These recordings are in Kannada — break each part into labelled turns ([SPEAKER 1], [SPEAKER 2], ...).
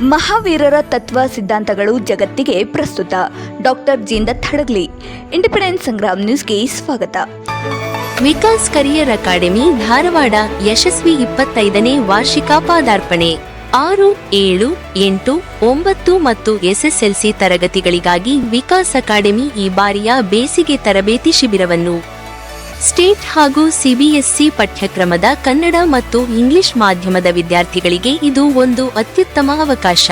[SPEAKER 1] ಮಹಾವೀರರ ತತ್ವ ಸಿದ್ಧಾಂತಗಳು ಜಗತ್ತಿಗೆ ಪ್ರಸ್ತುತ. ಡಾಕ್ಟರ್ ಜೀಂದ ಹಡಗ್ಲಿ ಇಂಡಿಪೆಂಡೆನ್ಸ್ ಸಂಗ್ರಾಮ್ ನ್ಯೂಸ್ಗೆ ಸ್ವಾಗತ.
[SPEAKER 2] ವಿಕಾಸ್ ಕರಿಯರ್ ಅಕಾಡೆಮಿ, ಧಾರವಾಡ, ಯಶಸ್ವಿ ಇಪ್ಪತ್ತೈದನೇ ವಾರ್ಷಿಕ ಪಾದಾರ್ಪಣೆ. ಆರು, ಏಳು, ಎಂಟು, ಒಂಬತ್ತು ಮತ್ತು ಎಸ್ಎಸ್ಎಲ್ಸಿ ತರಗತಿಗಳಿಗಾಗಿ ವಿಕಾಸ್ ಅಕಾಡೆಮಿ ಈ ಬಾರಿಯ ಬೇಸಿಗೆ ತರಬೇತಿ ಶಿಬಿರವನ್ನು ಸ್ಟೇಟ್ ಹಾಗೂ ಸಿಬಿಎಸ್ಇ ಪಠ್ಯಕ್ರಮದ ಕನ್ನಡ ಮತ್ತು ಇಂಗ್ಲಿಷ್ ಮಾಧ್ಯಮದ ವಿದ್ಯಾರ್ಥಿಗಳಿಗೆ ಇದು ಒಂದು ಅತ್ಯುತ್ತಮ ಅವಕಾಶ.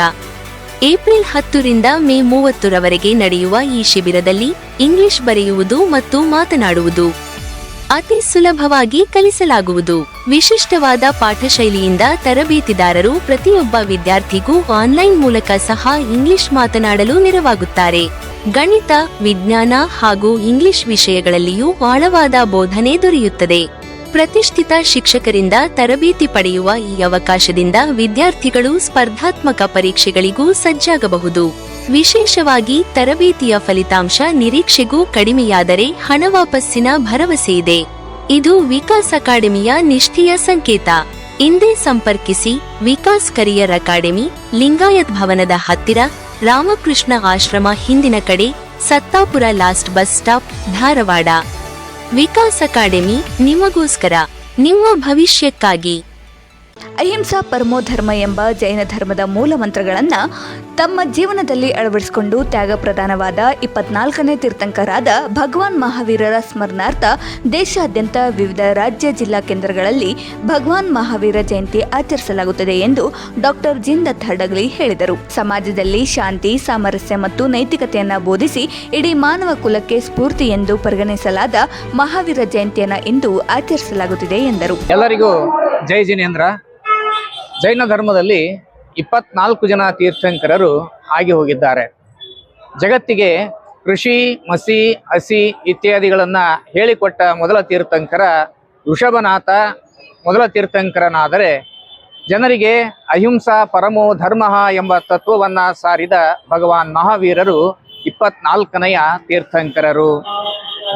[SPEAKER 2] ಏಪ್ರಿಲ್ ಹತ್ತರಿಂದ ಮೇ ಮೂವತ್ತರವರೆಗೆ ನಡೆಯುವ ಈ ಶಿಬಿರದಲ್ಲಿ ಇಂಗ್ಲಿಷ್ ಬರೆಯುವುದು ಮತ್ತು ಮಾತನಾಡುವುದು ಅತಿ ಸುಲಭವಾಗಿ ಕಲಿಸಲಾಗುವುದು. ವಿಶಿಷ್ಟವಾದ ಪಾಠಶೈಲಿಯಿಂದ ತರಬೇತಿದಾರರು ಪ್ರತಿಯೊಬ್ಬ ವಿದ್ಯಾರ್ಥಿಗೂ ಆನ್ಲೈನ್ ಮೂಲಕ ಸಹ ಇಂಗ್ಲಿಷ್ ಮಾತನಾಡಲು ನೆರವಾಗುತ್ತಾರೆ. ಗಣಿತ, ವಿಜ್ಞಾನ ಹಾಗೂ ಇಂಗ್ಲಿಷ್ ವಿಷಯಗಳಲ್ಲಿಯೂ ಆಳವಾದ ಬೋಧನೆ ದೊರೆಯುತ್ತದೆ. ಪ್ರತಿಷ್ಠಿತ ಶಿಕ್ಷಕರಿಂದ ತರಬೇತಿ ಪಡೆಯುವ ಈ ಅವಕಾಶದಿಂದ ವಿದ್ಯಾರ್ಥಿಗಳು ಸ್ಪರ್ಧಾತ್ಮಕ ಪರೀಕ್ಷೆಗಳಿಗೂ ಸಜ್ಜಾಗಬಹುದು. ವಿಶೇಷವಾಗಿ ತರಬೇತಿಯ ಫಲಿತಾಂಶ ನಿರೀಕ್ಷೆಗೂ ಕಡಿಮೆಯಾದರೆ ಹಣ ವಾಪಸ್ಸಿನ ಭರವಸೆ ಇದೆ. ಇದು ವಿಕಾಸ್ ಅಕಾಡೆಮಿಯ ನಿಷ್ಠೆಯ ಸಂಕೇತ. ಇಂದೇ ಸಂಪರ್ಕಿಸಿ ವಿಕಾಸ್ ಕರಿಯರ್ ಅಕಾಡೆಮಿ, ಲಿಂಗಾಯತ್ ಭವನದ ಹತ್ತಿರ ರಾಮಕೃಷ್ಣ ಆಶ್ರಮ ಹಿಂದಿನ ಕಡೆ Sattapur last bus stop Dharwad. Vikas academy ನಿಮಗೋಸ್ಕರ ನಿಮ್ಮ ಭವಿಷ್ಯಕ್ಕಾಗಿ.
[SPEAKER 1] ಅಹಿಂಸಾ ಪರಮೋ ಧರ್ಮ ಎಂಬ ಜೈನ ಧರ್ಮದ ಮೂಲ ಮಂತ್ರಗಳನ್ನು ತಮ್ಮ ಜೀವನದಲ್ಲಿ ಅಳವಡಿಸಿಕೊಂಡು ತ್ಯಾಗ ಪ್ರಧಾನವಾದ ಇಪ್ಪತ್ನಾಲ್ಕನೇ ತೀರ್ಥಂಕರಾದ ಭಗವಾನ್ ಮಹಾವೀರರ ಸ್ಮರಣಾರ್ಥ ದೇಶಾದ್ಯಂತ ವಿವಿಧ ರಾಜ್ಯ ಜಿಲ್ಲಾ ಕೇಂದ್ರಗಳಲ್ಲಿ ಭಗವಾನ್ ಮಹಾವೀರ ಜಯಂತಿ ಆಚರಿಸಲಾಗುತ್ತದೆ ಎಂದು ಡಾಕ್ಟರ್ ಜಿಂದತ್ ಹಡಗ್ಲಿ ಹೇಳಿದರು. ಸಮಾಜದಲ್ಲಿ ಶಾಂತಿ, ಸಾಮರಸ್ಯ ಮತ್ತು ನೈತಿಕತೆಯನ್ನು ಬೋಧಿಸಿ ಇಡೀ ಮಾನವ ಕುಲಕ್ಕೆ ಸ್ಫೂರ್ತಿ ಎಂದು ಪರಿಗಣಿಸಲಾದ ಮಹಾವೀರ ಜಯಂತಿಯನ್ನು ಇಂದು ಆಚರಿಸಲಾಗುತ್ತಿದೆ ಎಂದರು.
[SPEAKER 3] ಎಲ್ಲರಿಗೂ ಜೈ ಜಿನೇಂದ್ರ. ಜೈನ ಧರ್ಮದಲ್ಲಿ ಇಪ್ಪತ್ನಾಲ್ಕು ಜನ ತೀರ್ಥಂಕರರು ಆಗಿ ಹೋಗಿದ್ದಾರೆ. ಜಗತ್ತಿಗೆ ಕೃಷಿ, ಮಸಿ, ಹಸಿ ಇತ್ಯಾದಿಗಳನ್ನು ಹೇಳಿಕೊಟ್ಟ ಮೊದಲ ತೀರ್ಥಂಕರ ಋಷಭನಾಥ, ಮೊದಲ ತೀರ್ಥಂಕರನಾದರೆ ಜನರಿಗೆ ಅಹಿಂಸಾ ಪರಮೋ ಧರ್ಮ ಎಂಬ ತತ್ವವನ್ನು ಸಾರಿದ ಭಗವಾನ್ ಮಹಾವೀರರು ಇಪ್ಪತ್ನಾಲ್ಕನೆಯ ತೀರ್ಥಂಕರರು.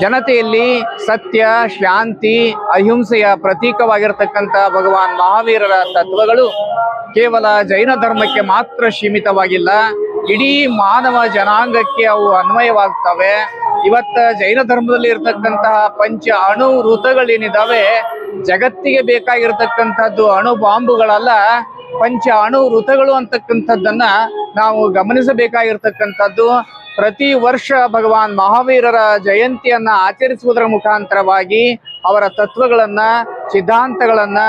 [SPEAKER 3] ಜನತೆಯಲ್ಲಿ ಸತ್ಯ, ಶಾಂತಿ, ಅಹಿಂಸೆಯ ಪ್ರತೀಕವಾಗಿರತಕ್ಕಂಥ ಭಗವಾನ್ ಮಹಾವೀರರ ತತ್ವಗಳು ಕೇವಲ ಜೈನ ಧರ್ಮಕ್ಕೆ ಮಾತ್ರ ಸೀಮಿತವಾಗಿಲ್ಲ. ಇಡೀ ಮಾನವ ಜನಾಂಗಕ್ಕೆ ಅವು ಅನ್ವಯವಾಗ್ತವೆ. ಇವತ್ತ ಜೈನ ಧರ್ಮದಲ್ಲಿ ಇರತಕ್ಕಂತಹ ಪಂಚ ಅಣು ಋತಗಳೇನಿದಾವೆ ಜಗತ್ತಿಗೆ ಬೇಕಾಗಿರತಕ್ಕಂಥದ್ದು ಅಣು ಬಾಂಬುಗಳಲ್ಲ, ಪಂಚ ಅಣು ವೃತಗಳು ಅಂತಕ್ಕಂಥದ್ದನ್ನ ನಾವು ಗಮನಿಸಬೇಕಾಗಿರ್ತಕ್ಕಂಥದ್ದು. ಪ್ರತಿ ವರ್ಷ ಭಗವಾನ್ ಮಹಾವೀರರ ಜಯಂತಿಯನ್ನ ಆಚರಿಸುವುದರ ಮುಖಾಂತರವಾಗಿ ಅವರ ತತ್ವಗಳನ್ನ, ಸಿದ್ಧಾಂತಗಳನ್ನ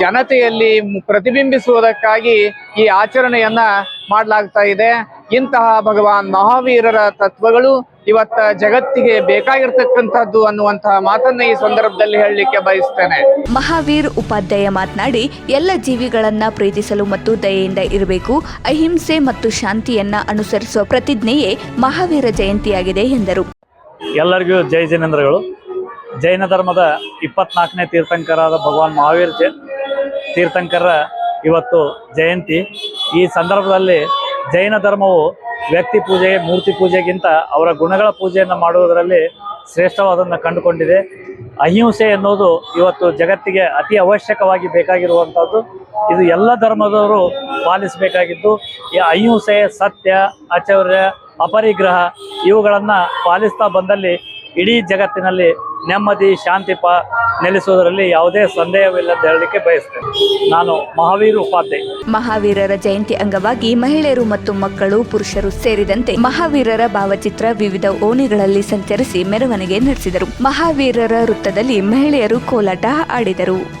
[SPEAKER 3] ಜನತೆಯಲ್ಲಿ ಪ್ರತಿಬಿಂಬಿಸುವುದಕ್ಕಾಗಿ ಈ ಆಚರಣೆಯನ್ನ ಮಾಡಲಾಗ್ತಾ ಇದೆ. ಇಂತಹ ಭಗವಾನ್ ಮಹಾವೀರರ ತತ್ವಗಳು ಇವತ್ತ ಜಗತ್ತಿಗೆ ಬೇಕಾಗಿರ್ತಕ್ಕಂಥದ್ದು ಅನ್ನುವಂತಹ ಮಾತನ್ನ ಈ ಸಂದರ್ಭದಲ್ಲಿ ಹೇಳಲಿಕ್ಕೆ ಬಯಸ್ತೇನೆ.
[SPEAKER 1] ಮಹಾವೀರ್ ಉಪಾಧ್ಯಾಯ ಮಾತನಾಡಿ ಎಲ್ಲ ಜೀವಿಗಳನ್ನ ಪ್ರೀತಿಸಲು ಮತ್ತು ದಯೆಯಿಂದ ಇರಬೇಕು ಅಹಿಂಸೆ ಮತ್ತು ಶಾಂತಿಯನ್ನ ಅನುಸರಿಸುವ ಪ್ರತಿಜ್ಞೆಯೇ ಮಹಾವೀರ ಜಯಂತಿಯಾಗಿದೆ ಎಂದರು.
[SPEAKER 4] ಎಲ್ಲರಿಗೂ ಜೈ ಜಿನೇಂದ್ರಗಳು. ಜೈನ ಧರ್ಮದ ಇಪ್ಪತ್ನಾಲ್ಕನೇ ತೀರ್ಥಂಕರಾದ ಭಗವಾನ್ ಮಹಾವೀರ್ ಜ ತೀರ್ಥಂಕರ ಇವತ್ತು ಜಯಂತಿ. ಈ ಸಂದರ್ಭದಲ್ಲಿ ಜೈನ ಧರ್ಮವು ವ್ಯಕ್ತಿ ಪೂಜೆ ಮೂರ್ತಿ ಪೂಜೆಗಿಂತ ಅವರ ಗುಣಗಳ ಪೂಜೆಯನ್ನು ಮಾಡುವುದರಲ್ಲಿ ಶ್ರೇಷ್ಠವಾದನ್ನು ಕಂಡುಕೊಂಡಿದೆ. ಅಹಿಂಸೆ ಎನ್ನುವುದು ಇವತ್ತು ಜಗತ್ತಿಗೆ ಅತಿ ಅವಶ್ಯಕವಾಗಿ ಬೇಕಾಗಿರುವಂಥದ್ದು. ಇದು ಎಲ್ಲ ಧರ್ಮದವರು ಪಾಲಿಸಬೇಕಾಗಿದ್ದು, ಈ ಅಹಿಂಸೆ, ಸತ್ಯ, ಅಚೌರ್ಯ, ಅಪರಿಗ್ರಹ ಇವುಗಳನ್ನು ಪಾಲಿಸ್ತಾ ಬಂದಲ್ಲಿ ಇಡೀ ಜಗತ್ತಿನಲ್ಲಿ ನೆಮ್ಮದಿ, ಶಾಂತಿ ಪ ನೆಲೆಸುವುದರಲ್ಲಿ ಯಾವುದೇ ಸಂದೇಹವಿಲ್ಲ ಅಂತ ಹೇಳಲಿಕ್ಕೆ ಬಯಸ್ತೇನೆ. ನಾನು ಮಹಾವೀರ ಉಪಾಧ್ಯಾಯ.
[SPEAKER 1] ಮಹಾವೀರರ ಜಯಂತಿ ಅಂಗವಾಗಿ ಮಹಿಳೆಯರು ಮತ್ತು ಮಕ್ಕಳು, ಪುರುಷರು ಸೇರಿದಂತೆ ಮಹಾವೀರರ ಭಾವಚಿತ್ರ ವಿವಿಧ ಓಣಿಗಳಲ್ಲಿ ಸಂಚರಿಸಿ ಮೆರವಣಿಗೆ ನಡೆಸಿದರು. ಮಹಾವೀರರ ವೃತ್ತದಲ್ಲಿ ಮಹಿಳೆಯರು ಕೋಲಾಟ ಆಡಿದರು.